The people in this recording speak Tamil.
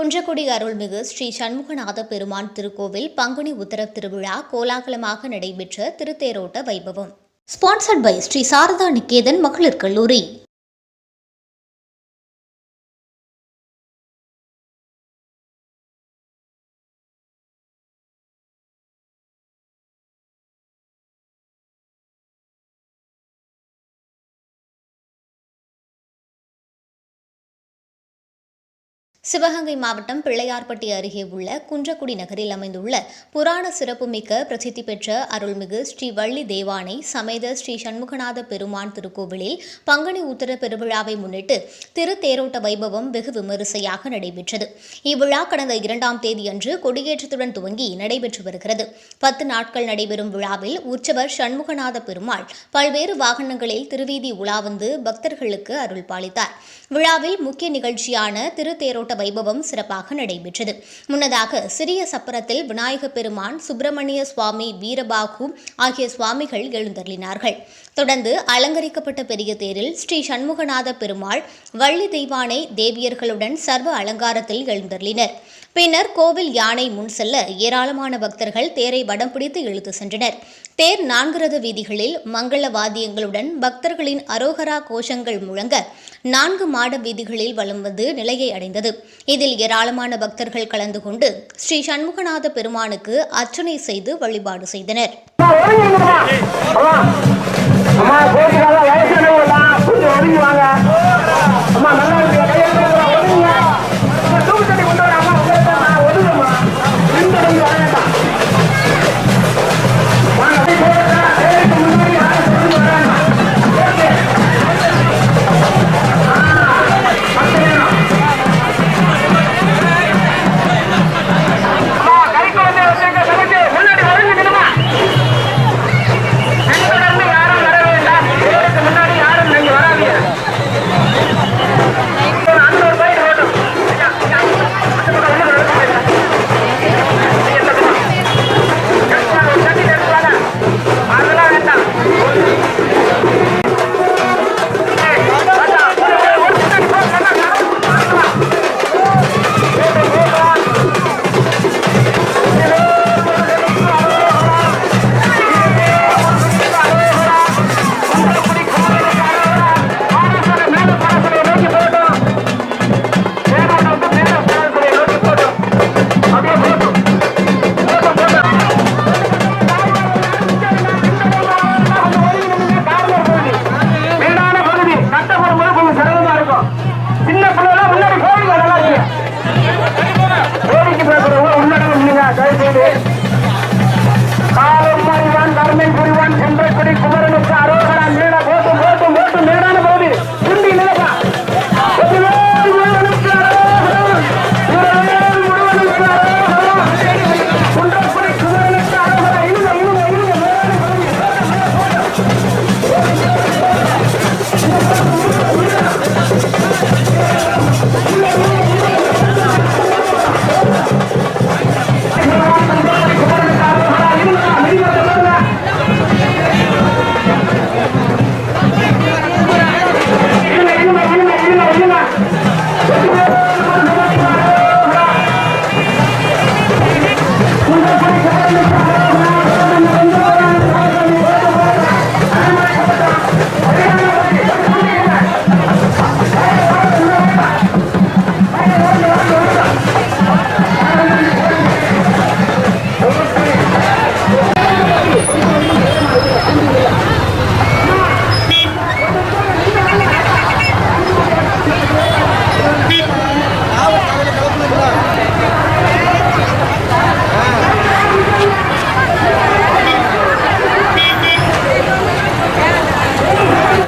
குன்றக்குடி அருள்மிகு ஸ்ரீ சண்முகநாத பெருமான் திருக்கோவில் பங்குனி உத்தரவு திருவிழா கோலாகலமாக நடைபெற்ற திருத்தேரோட்ட வைபவம். ஸ்பான்சர்ட் பை ஸ்ரீ சாரதா நிகேதன் மகளிர் கல்லூரி. சிவகங்கை மாவட்டம் பிள்ளையார்பட்டி அருகே உள்ள குன்றக்குடி நகரில் அமைந்துள்ள புராண சிறப்புமிக்க பிரசித்தி பெற்ற அருள்மிகு ஸ்ரீ வள்ளி தேவானை சமேத ஸ்ரீ சண்முகநாத பெருமான் திருக்கோவிலில் பங்குனி உத்தர பெருவிழாவை முன்னிட்டு திருத்தேரோட்ட வைபவம் வெகு விமரிசையாக நடைபெற்றது. இவ்விழா கடந்த இரண்டாம் தேதியன்று கொடியேற்றத்துடன் துவங்கி நடைபெற்று வருகிறது. பத்து நாட்கள் நடைபெறும் விழாவில் உற்சவர் சண்முகநாத பெருமாள் பல்வேறு வாகனங்களில் திருவீதி உலா வந்து பக்தர்களுக்கு அருள் பாலித்தார். விழாவில் முக்கிய நிகழ்ச்சியான திருத்தேரோட்ட வைபவம் சிறப்பாக நடைபெற்றது. முன்னதாக சிறிய சப்பரத்தில் விநாயக பெருமான் சுப்பிரமணிய சுவாமி வீரபாகு ஆகிய சுவாமிகள் எழுந்தருளினார்கள். தொடர்ந்து அலங்கரிக்கப்பட்ட பெரிய தேரில் ஸ்ரீ சண்முகநாத பெருமாள் வள்ளி தெய்வானை தேவியர்களுடன் சர்வ அலங்காரத்தில் எழுந்தருளினர். பின்னர் கோவில் யானை முன் செல்ல ஏராளமான பக்தர்கள் தேரை வடம் பிடித்து இழுத்து சென்றனர் தேர் நான்கு வீதிகளில் மங்கள வாத்தியங்களுடன் பக்தர்களின் அரோகரா கோஷங்கள் முழங்க நான்கு மாட வீதிகளில் வலம் வந்து நிலையை அடைந்தது இதில் ஏராளமான பக்தர்கள் கலந்து கொண்டு ஸ்ரீ சண்முகநாத பெருமானுக்கு அர்ச்சனை செய்து வழிபாடு செய்தனர்